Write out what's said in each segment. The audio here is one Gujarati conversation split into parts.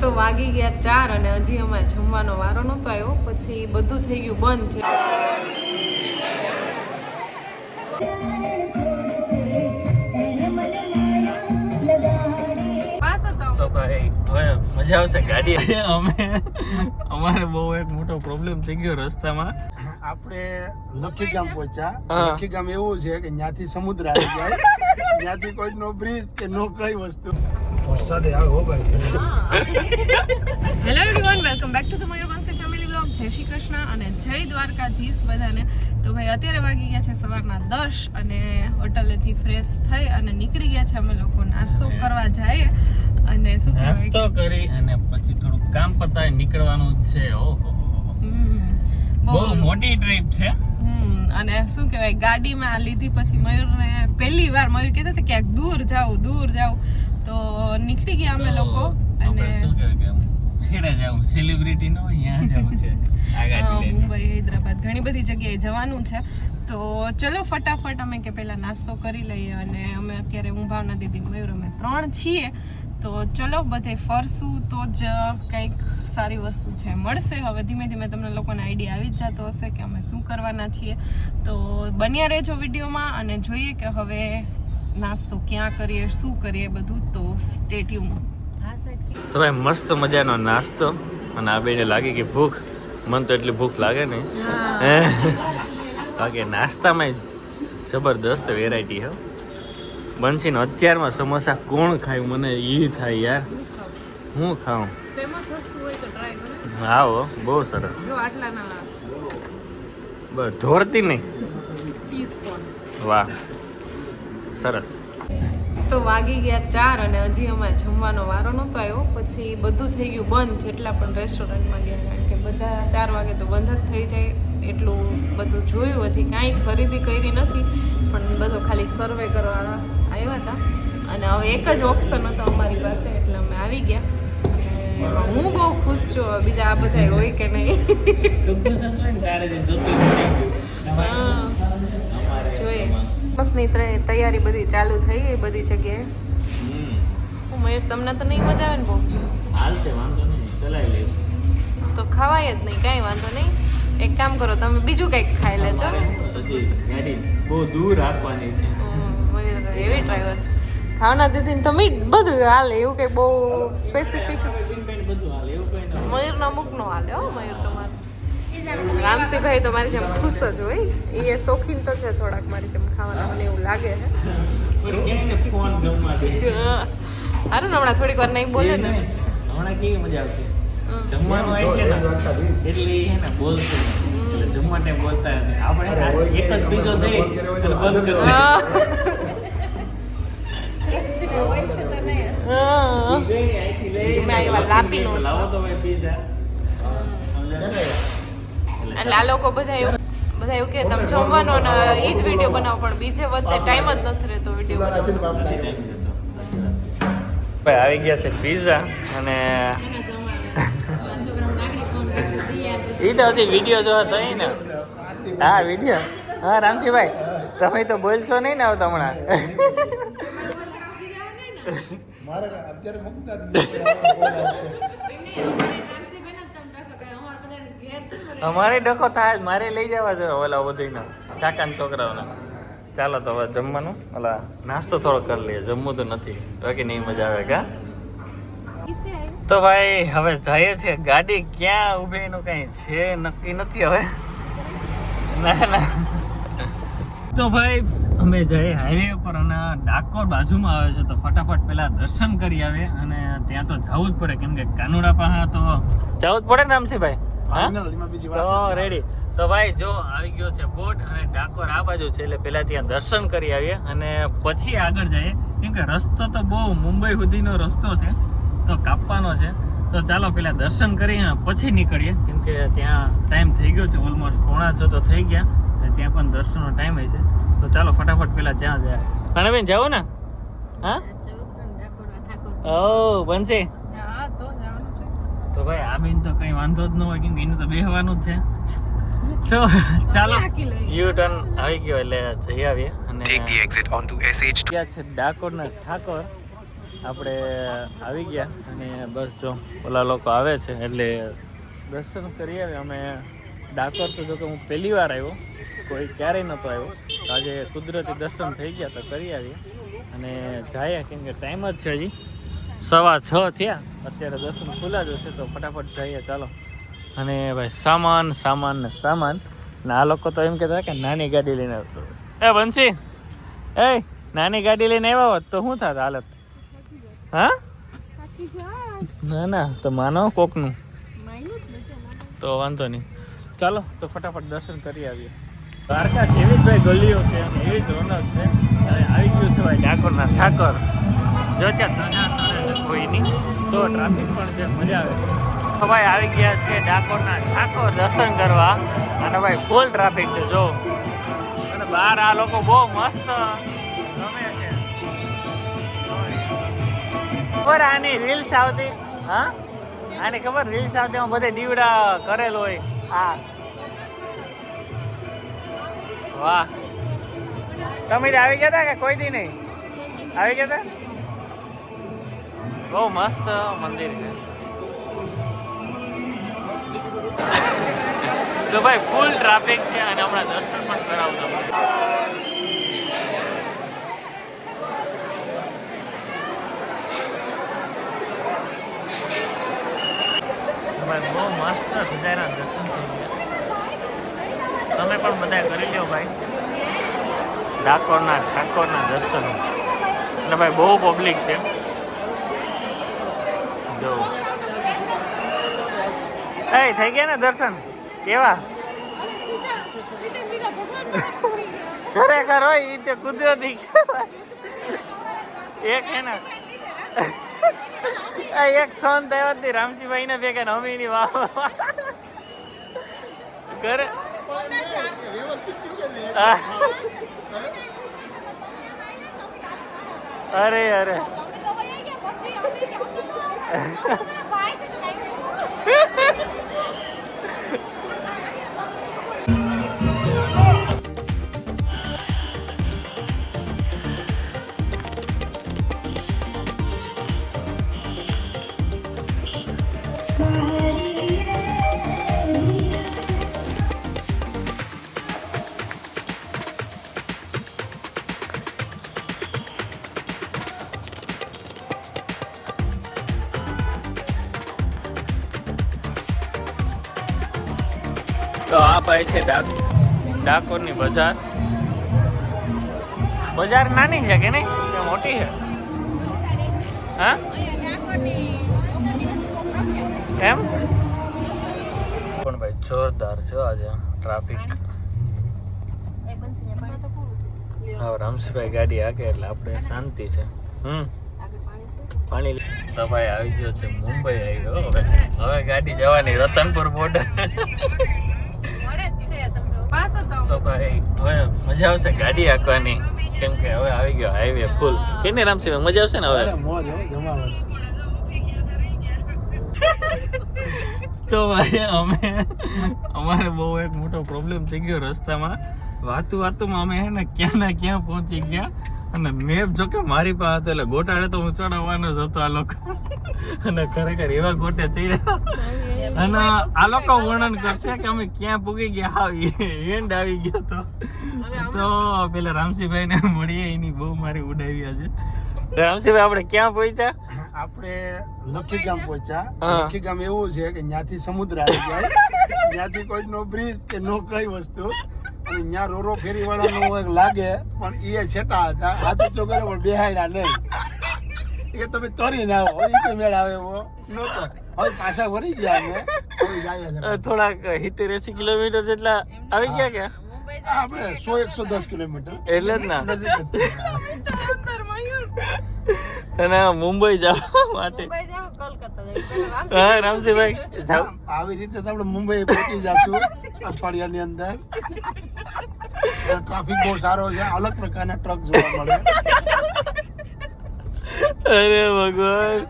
તો વાગી ગયા ચાર અને હજી અમારે જમવાનો વારો નહોતો આવ્યો. પછી બધું થઈ ગયું બંધ છે પાસ હતો તો ભાઈ હવે મજા આવશે ગાડી. અમે અમારે બહુ એક મોટો પ્રોબ્લેમ થઈ ગયો રસ્તામાં. આપણે લખી ગામ પહોંચ્યા. લખી ગામ એવું છે કે ત્યાંથી સમુદ્ર આવી જાય. ત્યાંથી કોઈ નો બ્રિજ કે નો કઈ વસ્તુ. વરસાદે આવે હો ભાઈ. Hello everyone welcome back to the Mayurvanshi family blog જય શ્રી કૃષ્ણ અને જય દ્વારકાધીશ બધાને. તો ભાઈ અત્યારે વાગી ગયા છે સવારના દસ અને હોટલેથી ફ્રેશ થઈ અને નીકળી ગયા છે અમે લોકો નાસ્તો કરવા જઈએ. અને શું નાસ્તો કરી અને પછી થોડુંક કામ પતાવી નીકળવાનું છે. ઓહો. બહુ મોટી ટ્રીપ છે. હમ, અને શું કહેવાય? ગાડીમાં લીધી પછી મયુરને પહેલી વાર મયુર કહેતા હતા ક્યાંક દૂર જાવ દૂર જાવ તો નીકળી ગયા અમે લોકો અને શું કહેવાય કે છેડે જાવું સેલિબ્રિટી નો અહીંયા જવું છે. મુંબઈ હૈદરાબાદ. ઘણી બધી જગ્યાએ જવાનું છે. તો ચલો ફટાફટ અમે કે પહેલા નાસ્તો કરી લઈએ અને અમે અત્યારે હું ભાવના દીદી મયુર અમે ત્રણ છીએ. તો ચલો બધે ફરશું તો જ કંઈક સારી વસ્તુ છે. મળશે. હવે ધીમે ધીમે તમને લોકોને આઈડિયા આવી જ જતો હશે કે અમે શું કરવાના છીએ. તો બન્યા રહેજો વિડીયોમાં અને જોઈએ કે હવે નાસ્તો ક્યાં કરીએ શું કરીએ બધું તો સ્ટેટ્યુમ તો ભાઈ મસ્ત મજાનો નાસ્તો. અને આ બેને લાગી કે ભૂખ. મન તો એટલી ભૂખ લાગે નહીં. બાકી નાસ્તામાં જબરદસ્ત વેરાયટી હો. બનશી ને અત્યારમાં સમોસા કોણ ખાય મને એ થાય યાર. હું ખાઉં? ફેમસ વસ્તુ હોય તો ટ્રાય કરો. હા હો બહુ સરસ. જો બસ ઢોરતી નહીં. વાહ. સરસ. તો વાગી ગયા ચાર અને હજી અમારે જમવાનો વારો નહોતો આવ્યો. પછી બધું થઈ ગયું બંધ જેટલા પણ રેસ્ટોરન્ટમાં ગયા કારણ કે બધા ચાર વાગે તો બંધ જ થઈ જાય. એટલું બધું જોયું હજી કાંઈ ખરીદી કરી નથી પણ બધો ખાલી સર્વે કરવા આવ્યા હતા. અને હવે એક જ ઓપ્શન હતો અમારી પાસે એટલે અમે આવી ગયા. અને હું બહુ ખુશ છું બીજા આ બધા હોય કે નહીં. હા. જોઈએ. બસની તૈયારી બધી ચાલુ થઈ ગઈ બધી જગ્યાએ હું મયુર તમને તો નહીં મજા આવે ને બહુ હાલશે વાંધો નહીં ચલાવી લઈશું તો ખવાય જ નહીં કાંઈ વાંધો નહીં એક કામ કરો તમે બીજું કંઈક ખાઈ લેજો ને બહુ દૂર રાખવાની છે હમ, મયુર એવી ડ્રાઈવર છે ભાવના દીદી તો મીઠ બધું હાલે એવું કંઈ બહુ સ્પેસિફિક બધું હાલ એવું મયુરનો અમુક નો હાલે હો મયુર તમારે રામસિંહભાઈ તો મારી જેમ ખુશ જ હોય. એ શોખીન તો છે થોડાક મારી જેમ ખાવાના મને એવું લાગે છે. ને સારું ને હમણાં થોડીક વાર નહીં બોલે ને. હમણાં કેવી મજા આવશે? જમવાનું આવી છે ને એટલે એ ને બોલશે. બોલતા આપણે એક જ બીજો દે બંધ કરો. લાપી લાપીનો લાવો તો પીઝા. એટલે આ લોકો બધા એવું બધા એવું કે તમે જમવાનો ને એ જ વીડિયો બનાવો પણ બીજે વચ્ચે ટાઈમ જ નથી રહેતો વીડિયો ભાઈ આવી ગયા છે પીઝા અને એ તો હજી વીડિયો જોવા તો ને. હા વીડિયો હા રામજીભાઈ તમે તો બોલશો નહીં ને આવતા હમણાં. મારે અત્યારે મુકતા. અમારે ડખો થાય મારે લઈ જવા છે ઓલા બધીને, કાકાના છોકરાઓને. ચાલો તો હવે જમવાનું, ઓલા નાસ્તો થોડો કરી લઈએ, જમવું તો નથી, બાકી નહીં મજા આવે, કા? તો ભાઈ, હવે જઈએ છીએ, ગાડી ક્યાં ઊભી, એનું કઈ છે નક્કી નથી હવે. ના ના. તો ભાઈ, અમે જઈએ હાઈવે ઉપર અને ડાકોર બાજુમાં આવે છે, તો ફટાફટ પેલા દર્શન કરી આવે અને ત્યાં તો જવું જ પડે, કેમ કે કાનુડા પાસે તો જવું જ પડે ને આમથી ભાઈ? તો રેડી તો ભાઈ જો આવી ગયો છે બોટ અને ડાકોર આ બાજુ છે એટલે પેલા ત્યાં દર્શન કરી આવીએ અને પછી આગળ જઈએ. કેમ કે રસ્તો તો બહુ મુંબઈ સુધીનો રસ્તો છે તો કાપવાનો છે. તો ચાલો પેલા દર્શન કરીને પછી નીકળીએ. કેમ કે ત્યાં ટાઈમ થઈ ગયો છે ઓલમોસ્ટ પોણા છ તો થઈ ગયા. અને ત્યાં પણ દર્શનનો ટાઈમ હોય છે. તો ચાલો ફટાફટ પેલા ત્યાં જાય. અને બેન જાઓ ને. હા? ઓ બનશે. તો ભાઈ આ બેન તો કઈ વાંધો જ ન હોય કેમ કે એને તો બેહવાનું જ છે. તો ચાલો યુ ટર્ન આવી ગયો એટલે જઈ આવીએ અને Take the exit onto SH2. ગયા છે ડાકોરના ઠાકોર. આપણે આવી ગયા અને બસ જો ઓલા લોકો આવે છે એટલે દર્શન કરી આવે અમે ડાકોર તો જો કે હું પહેલી વાર આવ્યો કોઈ ક્યારેય નહોતો આવ્યો. તો આજે કુદરતી દર્શન થઈ ગયા તો કરી આવીએ. અને જાય કેમ કે ટાઈમ જ છે હજી. સવા છ થયા. અત્યારે દર્શન ખુલ્લા જ હશે તો ફટાફટ જઈએ, ચાલો. અને ભાઈ, સામાન સામાન ને સામાન. ને આ લોકો તો એમ કહેતા કે નાની ગાડી લઈને આવતો એ બંસી એ નાની ગાડી લઈને આવ્યા હોત તો શું થાત હાલત? હા? ના ના, તો માનો કોકનું. તો વાંધો નહીં. ચાલો, તો ફટાફટ દર્શન કરી આવીએ. દ્વારકા જેવી જ ભાઈ ગલીઓ છે એવી જ રોનક છે. અને આવી ગયું છે ભાઈ ડાકોરના ઠાકોર. જો ત્યાં કોઈની તો ટ્રાફિક પણ છે, મજા આવે. તો ભાઈ આવી ગયા છે ડાકોરના ઠાકોર દર્શન કરવા. અને ભાઈ ફૂલ ટ્રાફિક છે, જો. અને બહાર આ લોકો બહુ મસ્ત ગમે છે. ખબર આની રીલ્સ આવતી? હા? આની ખબર? રીલ્સ આવતી બધે દીવડા કરેલ હોય. હા. વાહ. તમે આવી ગયા હતા કે કોઈ દી નહીં? આવી ગયા હતા? બહુ મસ્ત મંદિર છે તો ભાઈ ફૂલ ટ્રાફિક છે અને હમણાં દર્શન પણ કરાવતો ભાઈ, બહુ મસ્ત સજાયના દર્શન થઈ ગયા. તમે પણ બધા કરી લ્યો ભાઈ. ડાકોરના ઠાકોરના દર્શન. એટલે ભાઈ, બહુ પબ્લિક છે. એ, થઈ ગયા ને દર્શન? કેવા? ખરેખર હોય એ તો કુદરતી. એક હે ને આ એક સોન થયો હતી રામજીભાઈ ને ભેગા ને અમીની વાહ ઘરે અરે અરે. Bye to the next one. તો આ ભાઈ છે ડાકોર ડાકોરની બજાર. બજાર નાની છે કે નહીં? મોટી છે? હા? એમ? પણ ભાઈ? જોરદાર છે આજે ટ્રાફિક. હા રામસીભાઈ ગાડી આગે એટલે આપણે શાંતિ છે. હમ? પાણી તો ભાઈ આવી ગયો છે મુંબઈ આવી ગયો. હવે હવે ગાડી જવાની, રતનપુર બોર્ડર તો ભાઈ હવે મજા આવશે ગાડી હાંકવાની કેમ કે હવે આવી ગયો હાઈવે ફૂલ કેને છે? મજા આવશે ને હવે? તો ભાઈ અમે અમારે બહુ એક મોટો પ્રોબ્લેમ થઈ ગયો રસ્તામાં. વાતું વાતુમાં અમે હે ને ક્યાં ના ક્યાં પહોંચી ગયા. અને મેપ જો કે મારી પાસે હતો એટલે ગોટાળે તો હું ચડાવવાનો જ હતો આ લોકો. અને ખરેખર એવા ગોટે ચડ્યા. અને આ લોકો વર્ણન કરશે કે અમે ક્યાં પૂગી ગયા આવી. એન્ડ આવી ગયો તો. તો પેલા રામસિંહભાઈ ને મળીએ એની બહુ મારી ઉડાવી આજે રામસિંહભાઈ આપણે ક્યાં પહોંચ્યા? આપણે લખી ગામ પહોંચ્યા? હા. લખી ગામ એવું છે કે ત્યાંથી સમુદ્ર આવી જાય. ત્યાંથી કોઈ નો બ્રિજ કે નો કઈ વસ્તુ. અને ત્યાં રોરો ફેરી વાળાનો એક લાગે પણ એ છેટા હતા. હાથ ઊંચો પણ બેહાડ્યા નહીં. એ તમે તરી ના આવો. એ કઈ મેળ આવે એવો નહોતો. હવે પાછા વળી ગયા અમે. જાય થોડાક સિત્તેર એસી કિલોમીટર જેટલા આવી ગયા કે આપણે સો એકસો દસ કિલોમીટર. એટલે જ ના. અને મુંબઈ જવા માટે. હા રામસિંહભાઈ આવી રીતે તો આપણે મુંબઈ પહોંચી જશું અઠવાડિયાની અંદર. ટ્રાફિક બહુ સારો છે. અલગ પ્રકારના ટ્રક જોવા મળે. અરે ભગવાન.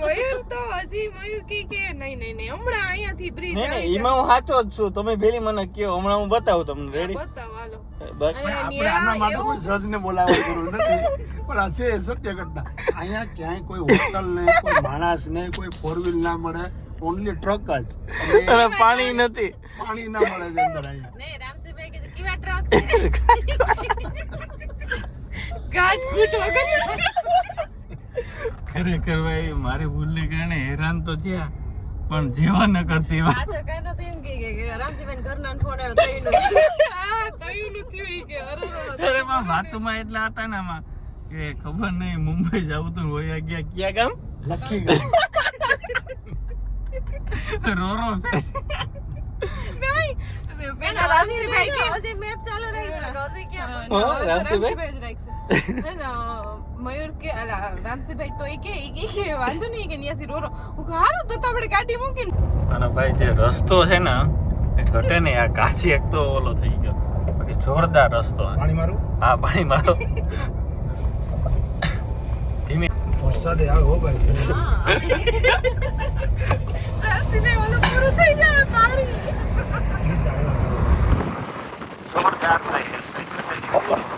મયુર તો હજી મયુર કી કે નહીં નહીં નહીં. હમણાં અહીંયાથી બ્રિજ આવી જાય. એમાં હું સાચો જ છું. તમે પેલી મને કયો હમણાં હું બતાવું તમને. રેડી બતાવ હાલો. બસ. આપણે આના માટે કોઈ કોઈ જજને બોલાવવા જરૂર નથી. પણ આ છે સત્ય ઘટના. અહીંયા ક્યાંય કોઈ હોટલ નહીં કોઈ માણસ નહીં કોઈ ફોર વ્હીલ ના મળે. ઓનલી ટ્રક જ. અને પાણી નથી. પાણી ના મળે છે અંદર અહીંયા. નહીં રામસિંહભાઈ કીધું કેવા ટ્રક ગાંઠ ગુટ વગર ખરેખર ભાઈ મારી ભૂલને કારણે હેરાન તો થયા પણ જેવા ન કરતી વાત. પાછો કઈ નતો એમ કે કે રામસિંહભાઈ ઘરના ફોન આવ્યો તઈનું હા થયું નથી ઈ કે અરે અરે. પણ વાતોમાં એટલા હતા ને આમાં કે ખબર નહીં મુંબઈ જાવું તો હોય ગયા ક્યાં ગામ? લખી ગયું રોરો નહીં પેલા રામજીભાઈ કે હજી મેપ ચાલુ રહી હજી ક્યાં? રામજીભાઈ? રામજીભાઈ જ રાખશે. ને, મયુર કે અલા રામજીભાઈ તો એ કે ઈ કે વાંધો નહીં કે ત્યાંથી રોરો હું હારું તો તો આપણે ગાડી મૂકીને અને ભાઈ જે રસ્તો છે ને એ ઘટે ને આ કાચી એક તો ઓલો થઈ ગયો બાકી જોરદાર રસ્તો છે. પાણી મારું હા પાણી મારો ધીમે વરસાદે આવે હો ભાઈ રામજીભાઈ ઓલું પૂરું થઈ જાય પાણી ગીત આવ્યો. જોરદાર થાય